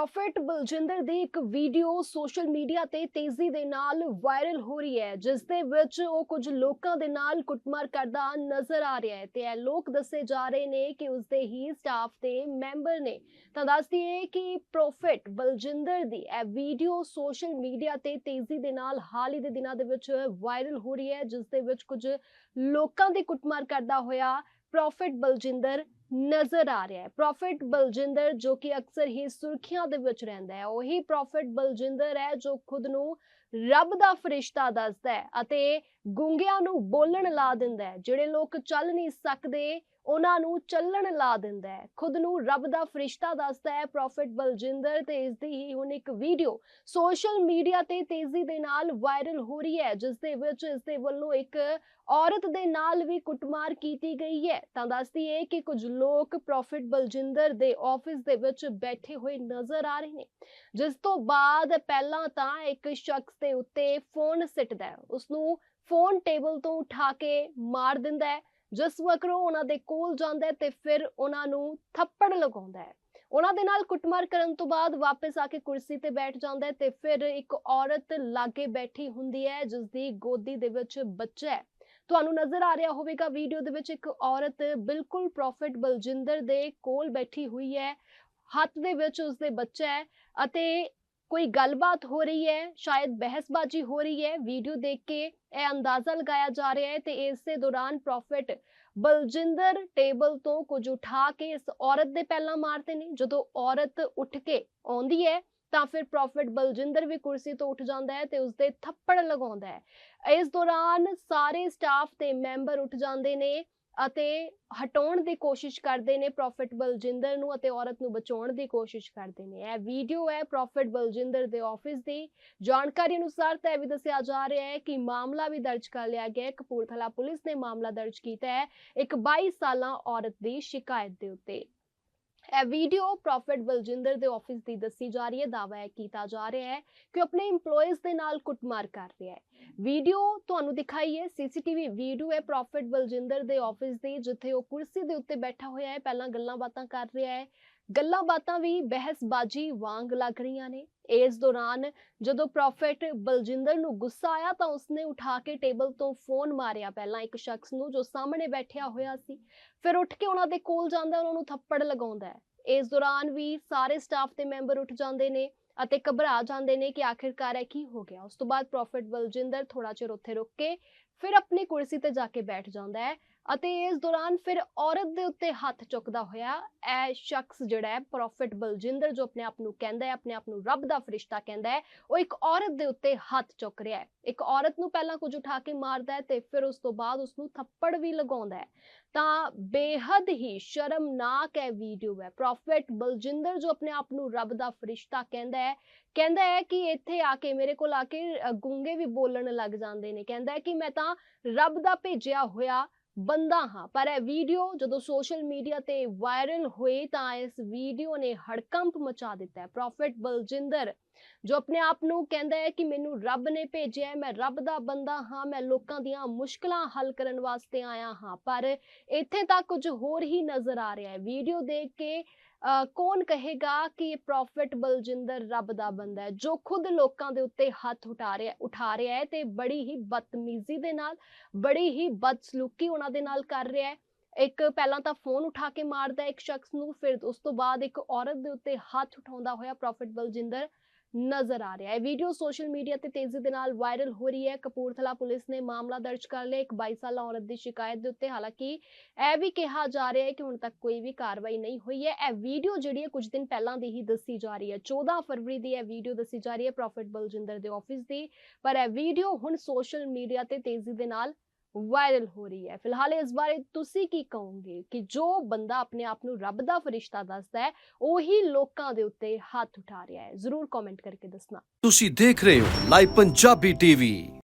Profit Baljinder ਦੀ ਇੱਕ video social media ਤੇ ਤੇਜ਼ੀ ਦੇ ਨਾਲ ਵਾਇਰਲ ਹੋ ਰਹੀ ਹੈ, ਜਿਸ ਦੇ ਵਿੱਚ ਉਹ ਕੁਝ ਲੋਕਾਂ ਦੇ ਨਾਲ ਕੁੱਟਮਾਰ ਕਰਦਾ ਨਜ਼ਰ ਆ ਰਿਹਾ ਹੈ ਤੇ ਇਹ ਲੋਕ ਦੱਸੇ ਜਾ ਰਹੇ ਨੇ ਕਿ ਉਸਦੇ ਹੀ ਸਟਾਫ ਦੇ ਮੈਂਬਰ ਨੇ। ਤਾਂ ਦੱਸ ਦਈਏ ਕਿ ਪ੍ਰੋਫਿਟ ਬਲਜਿੰਦਰ ਦੀ ਇਹ ਵੀਡੀਓ ਸੋਸ਼ਲ ਮੀਡੀਆ ਤੇ ਤੇਜ਼ੀ ਦੇ ਨਾਲ ਹਾਲ ਹੀ ਦੇ ਦਿਨਾਂ ਦੇ ਵਿੱਚ ਵਾਇਰਲ ਹੋ ਰਹੀ ਹੈ, ਜਿਸ ਦੇ ਵਿੱਚ ਕੁਝ ਲੋਕਾਂ ਦੀ ਕੁੱਟਮਾਰ ਕਰਦਾ ਹੋਇਆ ਪ੍ਰੋਫਿਟ ਬਲਜਿੰਦਰ ਨਜ਼ਰ ਆ ਰਿਹਾ ਹੈ। ਪ੍ਰੋਫਿਟ ਬਲਜਿੰਦਰ ਜੋ ਕਿ ਅਕਸਰ ਹੀ ਸੁਰਖੀਆਂ ਦੇ ਵਿੱਚ ਰਹਿੰਦਾ ਹੈ। ਉਹੀ ਪ੍ਰੋਫਿਟ ਬਲਜਿੰਦਰ ਹੈ ਜੋ ਖੁਦ ਨੂੰ ਰੱਬ ਦਾ ਫਰਿਸ਼ਤਾ ਦੱਸਦਾ ਹੈ ਅਤੇ ਗੁੰਗਿਆਂ ਨੂੰ ਬੋਲਣ ਲਾ ਦਿੰਦਾ ਹੈ। ਜਿਹੜੇ ਲੋਕ ਚੱਲ ਨਹੀਂ ਸਕਦੇ ਉਹਨਾਂ ਨੂੰ ਚੱਲਣ ਲਾ ਦਿੰਦਾ ਹੈ। ਖੁਦ ਨੂੰ ਰੱਬ ਦਾ ਫਰਿਸ਼ਤਾ ਦੱਸਦਾ ਹੈ ਪ੍ਰੋਫਿਟ ਬਲਜਿੰਦਰ ਤੇ ਇਸ ਦੀ ਹੀ ਹੁਣ ਇੱਕ ਵੀਡੀਓ ਸੋਸ਼ਲ ਮੀਡੀਆ ਤੇ ਤੇਜ਼ੀ ਦੇ ਨਾਲ ਵਾਇਰਲ ਹੋ ਰਹੀ ਹੈ, ਜਿਸ ਦੇ ਵਿੱਚ ਇਸ ਦੇ ਵੱਲੋਂ ਇੱਕ ਔਰਤ ਦੇ ਨਾਲ ਵੀ ਕੁੱਟਮਾਰ ਕੀਤੀ ਗਈ ਹੈ। ਤਾਂ ਦੱਸਦੀ ਹੈ ਕਿ ਕੁਝ ਲੋਕ ਪ੍ਰੋਫਿਟ ਬਲਜਿੰਦਰ ਦੇ ਆਫਿਸ ਦੇ ਵਿੱਚ ਬੈਠੇ ਹੋਏ ਨਜ਼ਰ ਆ ਰਹੇ ਨੇ, ਜਿਸ ਤੋਂ ਬਾਅਦ ਪਹਿਲਾਂ ਤਾਂ ਇੱਕ ਸ਼ਖਸ ਦੇ ਉੱਤੇ ਫੋਨ ਸਿੱਟਦਾ ਹੈ। ਉਸ ਨੂੰ ਫੋਨ ਟੇਬਲ ਤੋਂ ਉਠਾ ਕੇ ਮਾਰ ਦਿੰਦਾ ਹੈ। ਜਿਸ ਵਕਤ ਉਹਨਾਂ ਦੇ ਕੋਲ ਜਾਂਦਾ ਹੈ ਤੇ ਫਿਰ ਉਹਨਾਂ ਨੂੰ ਥੱਪੜ ਲਗਾਉਂਦਾ ਹੈ। ਉਹਨਾਂ ਦੇ ਨਾਲ ਕੁੱਟਮਾਰ ਕਰਨ ਤੋਂ ਬਾਅਦ ਵਾਪਸ ਆ ਕੇ ਕੁਰਸੀ ਤੇ ਬੈਠ ਜਾਂਦਾ ਹੈ ਤੇ ਫਿਰ ਇੱਕ ਔਰਤ ਲਾਗੇ ਬੈਠੀ ਹੁੰਦੀ ਹੈ, ਜਿਸ ਦੀ ਗੋਦੀ ਦੇ ਵਿੱਚ ਬੱਚਾ ਹੈ। ਤੁਹਾਨੂੰ ਨਜ਼ਰ ਆ ਰਿਹਾ ਹੋਵੇਗਾ ਵੀਡੀਓ ਦੇ ਵਿੱਚ ਇੱਕ ਔਰਤ ਬਿਲਕੁਲ ਪ੍ਰੋਫਿਟ ਬਲਜਿੰਦਰ ਦੇ ਕੋਲ ਬੈਠੀ ਹੋਈ ਹੈ, ਹੱਥ ਦੇ ਵਿੱਚ ਉਸਦੇ ਬੱਚਾ ਹੈ ਅਤੇ ਕੋਈ ਗੱਲਬਾਤ ਹੋ ਰਹੀ ਹੈ, ਸ਼ਾਇਦ ਬਹਿਸਬਾਜ਼ੀ ਹੋ ਰਹੀ ਹੈ ਵੀਡੀਓ ਦੇਖ ਕੇ ਇਹ ਅੰਦਾਜ਼ਾ ਲਗਾਇਆ ਜਾ ਰਿਹਾ ਹੈ ਤੇ ਇਸੇ ਦੌਰਾਨ ਪ੍ਰੋਫਿਟ ਬਲਜਿੰਦਰ ਟੇਬਲ ਤੋਂ ਕੁਝ ਉਠਾ ਕੇ ਇਸ ਔਰਤ ਦੇ ਪਹਿਲਾਂ ਮਾਰਦੇ ਨੇ। ਜਦੋਂ ਔਰਤ ਉੱਠ ਕੇ ਆਉਂਦੀ ਹੈ, ਤਾਂ ਫਿਰ ਪ੍ਰੋਫਿਟ ਬਲਜਿੰਦਰ ਵੀ ਕੁਰਸੀ ਤੋਂ ਉੱਠ ਜਾਂਦਾ ਹੈ ਤੇ ਉਸਦੇ ਥੱਪੜ ਲਗਾਉਂਦਾ ਹੈ। ਇਸ ਦੌਰਾਨ ਸਾਰੇ ਸਟਾਫ ਤੇ ਮੈਂਬਰ ਉੱਠ ਜਾਂਦੇ ਨੇ। ਅਤੇ ਹਟਾਉਣ ਦੀ ਕੋਸ਼ਿਸ਼ ਕਰਦੇ ਨੇ ਪ੍ਰੋਫਿਟ ਬਲਜਿੰਦਰ ਨੂੰ ਅਤੇ ਔਰਤ ਨੂੰ ਬਚਾਉਣ ਦੀ ਕੋਸ਼ਿਸ਼ ਕਰਦੇ ਨੇ। ਇਹ ਵੀਡੀਓ ਹੈ ਪ੍ਰੋਫਿਟ ਬਲਜਿੰਦਰ ਦੇ ਆਫਿਸ ਦੀ। ਜਾਣਕਾਰੀ ਅਨੁਸਾਰ ਤਾਂ ਇਹ ਵੀ ਦੱਸਿਆ ਜਾ ਰਿਹਾ ਹੈ ਕਿ ਮਾਮਲਾ ਵੀ ਦਰਜ ਕਰ ਲਿਆ ਗਿਆ ਹੈ। ਕਪੂਰਥਲਾ ਪੁਲਿਸ ਨੇ ਮਾਮਲਾ ਦਰਜ ਕੀਤਾ ਹੈ। ਇੱਕ 22 ਸਾਲਾਂ ਔਰਤ ਦੀ ਸ਼ਿਕਾਇਤ ਦੇ ਉੱਤੇ। ਇਹ ਵੀਡੀਓ ਪ੍ਰੋਫਿਟ ਬਲਜਿੰਦਰ ਦੇ ਆਫਿਸ ਦੀ ਦੱਸੀ ਜਾ ਰਹੀ ਹੈ। ਦਾਅਵਾ ਹੈ ਕੀਤਾ ਜਾ ਰਿਹਾ ਹੈ ਕਿ ਉਹ ਆਪਣੇ EMPLOYEES ਦੇ ਨਾਲ ਕੁੱਟਮਾਰ ਕਰ ਰਿਹਾ ਹੈ। ਵੀਡੀਓ ਤੁਹਾਨੂੰ ਦਿਖਾਈ ਹੈ। ਸੀਸੀਟੀਵੀ ਵੀਡੀਓ ਹੈ ਪ੍ਰੋਫਿਟ ਬਲਜਿੰਦਰ ਦੇ ਆਫਿਸ ਦੀ, ਜਿੱਥੇ ਉਹ ਕੁਰਸੀ ਦੇ ਉੱਤੇ ਬੈਠਾ ਹੋਇਆ ਹੈ। ਪਹਿਲਾਂ ਗੱਲਾਂ ਬਾਤਾਂ ਕਰ ਰਿਹਾ ਹੈ। ਗੱਲਾਂ ਬਾਤਾਂ ਵੀ ਬਹਿਸਬਾਜ਼ੀ ਵਾਂਗ ਲੱਗ ਰਹੀਆਂ ਨੇ। ਇਸ ਦੌਰਾਨ ਜਦੋਂ ਪ੍ਰੋਫਿਟ ਬਲਜਿੰਦਰ ਨੂੰ ਗੁੱਸਾ ਆਇਆ ਤਾਂ ਉਸਨੇ ਉਠਾ ਕੇ ਟੇਬਲ ਤੋਂ ਫੋਨ ਮਾਰਿਆ ਪਹਿਲਾਂ ਇੱਕ ਸ਼ਖਸ ਨੂੰ ਜੋ ਸਾਹਮਣੇ ਬੈਠਿਆ ਹੋਇਆ ਸੀ। ਫਿਰ ਉੱਠ ਕੇ ਉਹਨਾਂ ਦੇ ਕੋਲ ਜਾਂਦਾ ਉਹਨਾਂ ਨੂੰ ਥੱਪੜ ਲਗਾਉਂਦਾ ਹੈ। ਇਸ ਦੌਰਾਨ ਵੀ ਸਾਰੇ ਸਟਾਫ ਦੇ ਮੈਂਬਰ ਉੱਠ ਜਾਂਦੇ ਨੇ ਅਤੇ ਘਬਰਾ ਜਾਂਦੇ ਨੇ ਕਿ ਆਖਿਰਕਾਰ ਇਹ ਕੀ ਹੋ ਗਿਆ। ਉਸ ਤੋਂ ਬਾਅਦ ਪ੍ਰੋਫਿਟ ਬਲਜਿੰਦਰ ਥੋੜਾ ਚਿਰ ਉੱਥੇ ਰੁਕ ਕੇ ਫਿਰ ਆਪਣੀ ਕੁਰਸੀ ਤੇ ਜਾ ਕੇ ਬੈਠ ਜਾਂਦਾ ਹੈ ਅਤੇ ਇਸ ਦੌਰਾਨ ਫਿਰ ਔਰਤ ਦੇ ਉੱਤੇ ਹੱਥ ਚੁੱਕਦਾ ਹੋਇਆ ਇਹ ਸ਼ਖਸ ਜਿਹੜਾ ਹੈ, ਪ੍ਰੋਫਿਟ ਬਲਜਿੰਦਰ ਜੋ ਆਪਣੇ ਆਪ ਨੂੰ ਕਹਿੰਦਾ ਹੈ, ਆਪਣੇ ਆਪ ਨੂੰ ਰੱਬ ਦਾ ਫਰਿਸ਼ਤਾ ਕਹਿੰਦਾ ਹੈ, ਉਹ ਇੱਕ ਔਰਤ ਦੇ ਉੱਤੇ ਹੱਥ ਚੁੱਕ ਰਿਹਾ ਹੈ। ਇੱਕ ਔਰਤ ਨੂੰ ਪਹਿਲਾਂ ਕੁਝ ਉਠਾ ਕੇ ਮਾਰਦਾ ਹੈ ਤੇ ਫਿਰ ਉਸ ਤੋਂ ਬਾਅਦ ਉਸ ਨੂੰ ਥੱਪੜ ਵੀ ਲਗਾਉਂਦਾ ਹੈ। ਤਾਂ ਬੇਹੱਦ ਹੀ ਸ਼ਰਮਨਾਕ ਹੈ ਵੀਡੀਓ ਹੈ। ਪ੍ਰੋਫਿਟ ਬਲਜਿੰਦਰ ਜੋ ਆਪਣੇ ਆਪ ਨੂੰ ਰੱਬ ਦਾ ਫਰਿਸ਼ਤਾ ਕਹਿੰਦਾ ਹੈ ਕਹਿੰਦਾ ਹੈ ਕਿ ਇੱਥੇ ਆ ਕੇ ਮੇਰੇ ਕੋਲ ਆ ਕੇ ਅ, ਗੂੰਗੇ ਵੀ ਬੋਲਣ ਲੱਗ ਜਾਂਦੇ ਨੇ। ਕਹਿੰਦਾ ਹੈ ਕਿ ਮੈਂ ਤਾਂ ਰੱਬ ਦਾ ਭੇਜਿਆ ਹੋਇਆ ਬੰਦਾ ਹਾਂ, ਪਰ ਇਹ ਵੀਡੀਓ ਜਦੋਂ ਸੋਸ਼ਲ ਮੀਡੀਆ ਤੇ ਵਾਇਰਲ ਹੋਈ ਤਾਂ ਇਸ ਵੀਡੀਓ ਨੇ ਹੜਕੰਪ ਮਚਾ ਦਿੱਤਾ ਹੈ। ਪ੍ਰੋਫਿਟ ਬਲਜਿੰਦਰ, ਜੋ ਆਪਣੇ ਆਪ ਨੂੰ ਕਹਿੰਦਾ ਹੈ ਕਿ ਮੈਨੂੰ ਰੱਬ ਨੇ ਭੇਜਿਆ ਮੈਂ ਰੱਬ ਦਾ ਬੰਦਾ ਹਾਂ, ਮੈਂ ਲੋਕਾਂ ਦੀਆਂ ਮੁਸ਼ਕਲਾਂ ਹੱਲ ਕਰਨ ਵਾਸਤੇ ਆਇਆ ਹਾਂ, ਪਰ ਇੱਥੇ ਤਾਂ ਕੁਝ ਹੋਰ ਹੀ ਨਜ਼ਰ ਆ ਰਿਹਾ ਹੈ। ਵੀਡੀਓ ਦੇਖ ਕੇ ਕੌਣ ਕਹੇਗਾ ਕਿ ਇਹ ਪ੍ਰੋਫਿਟ ਬਲਜਿੰਦਰ ਰੱਬ ਦਾ ਬੰਦਾ ਹੈ, ਜੋ ਖੁਦ ਲੋਕਾਂ ਦੇ ਉੱਤੇ ਹੱਥ ਉਠਾ ਰਿਹਾ ਉਠਾ ਰਿਹਾ ਹੈ ਤੇ ਬੜੀ ਹੀ ਬਦਤਮੀਜ਼ੀ ਦੇ ਨਾਲ, ਬੜੀ ਹੀ ਬਦਸਲੂਕੀ ਉਹਨਾਂ ਦੇ ਨਾਲ ਕਰ ਰਿਹਾ ਹੈ। ਇੱਕ ਪਹਿਲਾਂ ਤਾਂ ਫੋਨ ਉਠਾ ਕੇ ਮਾਰਦਾ ਇੱਕ ਸ਼ਖਸ ਨੂੰ, ਫਿਰ ਉਸ ਤੋਂ ਬਾਅਦ ਇੱਕ ਔਰਤ ਦੇ ਉੱਤੇ ਹੱਥ ਉਠਾਉਂਦਾ ਹੋਇਆ ਪ੍ਰੋਫਿਟ ਬਲਜਿੰਦਰ। ਨਜ਼ਰ ਆ ਰਿਹਾ ਹੈ। ਵੀਡੀਓ ਸੋਸ਼ਲ ਮੀਡੀਆ ਤੇ ਤੇਜ਼ੀ ਦੇ ਨਾਲ ਵਾਇਰਲ ਹੋ ਰਹੀ ਹੈ। ਕਪੂਰਥਲਾ ਪੁਲਿਸ ਨੇ ਮਾਮਲਾ ਦਰਜ ਕਰ ਲਿਆ। ਇੱਕ 22 ਸਾਲਾ ਔਰਤ ਦੀ ਸ਼ਿਕਾਇਤ ਦੇ ਉੱਤੇ ਹਾਲਾਂਕਿ ਇਹ ਵੀ ਕਿਹਾ ਜਾ ਰਿਹਾ ਹੈ ਕਿ ਹੁਣ ਤੱਕ ਕੋਈ ਵੀ ਕਾਰਵਾਈ ਨਹੀਂ ਹੋਈ ਹੈ। ਇਹ ਵੀਡੀਓ ਜਿਹੜੀ ਹੈ ਕੁਝ ਦਿਨ ਪਹਿਲਾਂ ਦੀ ਹੀ ਦੱਸੀ ਜਾ ਰਹੀ ਹੈ। 14 ਫਰਵਰੀ ਦੀ ਇਹ ਵੀਡੀਓ ਦੱਸੀ ਜਾ ਰਹੀ ਹੈ ਪ੍ਰੋਫਿਟ ਬਲਜਿੰਦਰ ਦੇ ਆਫਿਸ ਦੀ। ਪਰ ਇਹ ਵੀਡੀਓ ਹੁਣ ਸੋਸ਼ਲ ਮੀਡੀਆ ਤੇ ਤੇਜ਼ੀ ਦੇ ਨਾਲ ਵਾਇਰਲ ਹੋ ਰਹੀ ਹੈ। ਫਿਲਹਾਲ ਇਸ ਬਾਰੇ ਤੁਸੀਂ ਕੀ ਕਹੋਗੇ ਕਿ ਜੋ ਬੰਦਾ ਆਪਣੇ ਆਪ ਨੂੰ ਰੱਬ ਦਾ ਫਰਿਸ਼ਤਾ ਦੱਸਦਾ ਹੈ, ਉਹੀ ਲੋਕਾਂ ਦੇ ਉੱਤੇ ਹੱਥ ਉਠਾ ਰਿਹਾ ਹੈ? ਜ਼ਰੂਰ ਕਮੈਂਟ ਕਰਕੇ ਦੱਸਣਾ। ਤੁਸੀਂ ਦੇਖ ਰਹੇ ਹੋ ਲਾਈਵ ਪੰਜਾਬੀ ਟੀਵੀ